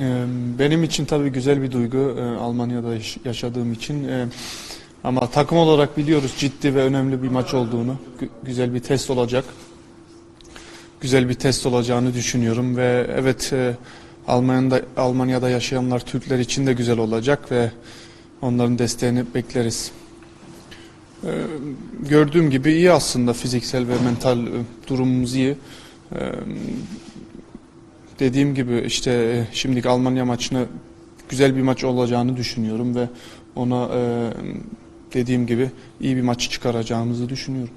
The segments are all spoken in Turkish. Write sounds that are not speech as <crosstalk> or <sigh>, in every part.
Ee, Benim için tabii güzel bir duygu e, Almanya'da yaş- yaşadığım için. E, Ama takım olarak biliyoruz ciddi ve önemli bir maç olduğunu. Gü- Güzel bir test olacak. Güzel bir test olacağını düşünüyorum ve evet e, Almanya'da Almanya'da yaşayanlar Türkler için de güzel olacak ve onların desteğini bekleriz. Ee, Gördüğüm gibi iyi aslında fiziksel ve mental e, durumumuz iyi. Dediğim gibi işte e, şimdiki Almanya maçını güzel bir maç olacağını düşünüyorum ve ona e, dediğim gibi iyi bir maç çıkaracağımızı düşünüyorum.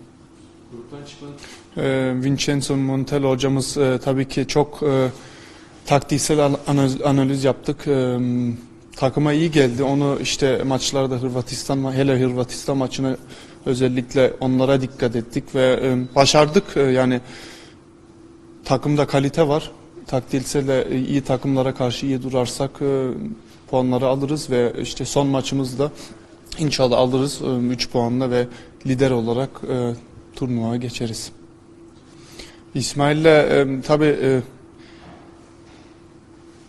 E, Vincenzo Montella hocamız e, tabii ki çok e, taktiksel an- analiz, analiz yaptık. E, takıma iyi geldi. Onu işte maçlarda Hırvatistan hele Hırvatistan maçını özellikle onlara dikkat ettik ve e, başardık. E, yani takımda kalite var. Taktiksel de iyi takımlara karşı iyi durarsak e, puanları alırız ve işte son maçımızda inşallah alırız 3 puanla ve lider olarak e, turnuvaya geçeriz. İsmail'le e, tabii e,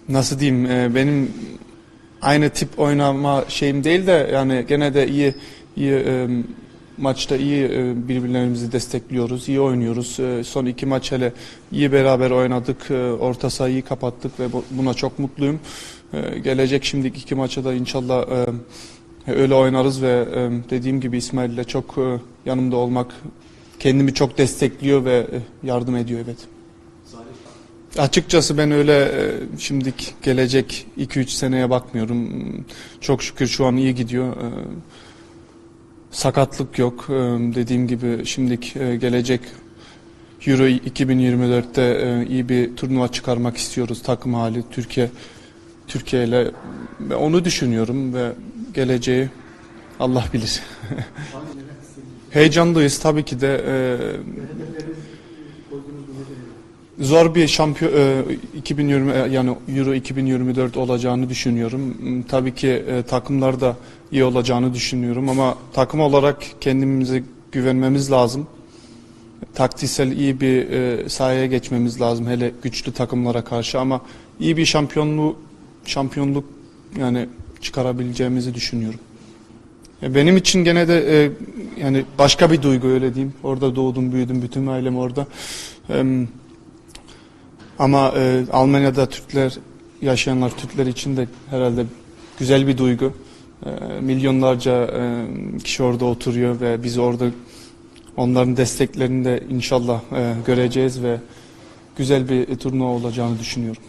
nasıl diyeyim e, benim aynı tip oynama şeyim değil de yani gene de iyi iyi e, maçta iyi e, birbirlerimizi destekliyoruz, iyi oynuyoruz. E, son iki maç hele iyi beraber oynadık, e, orta sahayı kapattık ve bu- buna çok mutluyum. Gelecek şimdiki iki maça da inşallah öyle oynarız ve dediğim gibi İsmail'le çok e, yanımda olmak kendimi çok destekliyor ve yardım ediyor evet. Açıkçası ben öyle şimdilik gelecek 2-3 seneye bakmıyorum. Çok şükür şu an iyi gidiyor. Sakatlık yok. E, Dediğim gibi şimdilik e, gelecek Euro 2024'te e, iyi bir turnuva çıkarmak istiyoruz takım hali Türkiye Türkiye ile ve onu düşünüyorum ve geleceği Allah bilir. <laughs> Heyecanlıyız tabii ki de e, Zor bir şampiyon e, 2020 e, yani Euro 2024 olacağını düşünüyorum. M, Tabii ki e, takımlar da iyi olacağını düşünüyorum ama takım olarak kendimize güvenmemiz lazım. Taktiksel iyi bir e, sahaya geçmemiz lazım hele güçlü takımlara karşı ama iyi bir şampiyonluğu şampiyonluk yani çıkarabileceğimizi düşünüyorum. E, Benim için gene de e, yani başka bir duygu öyle diyeyim. Orada doğdum, büyüdüm, bütün ailem orada. Em, ama e, Almanya'da Türkler yaşayanlar Türkler için de herhalde güzel bir duygu. E, milyonlarca e, kişi orada oturuyor ve biz orada onların desteklerini de inşallah e, göreceğiz ve güzel bir turnuva olacağını düşünüyorum.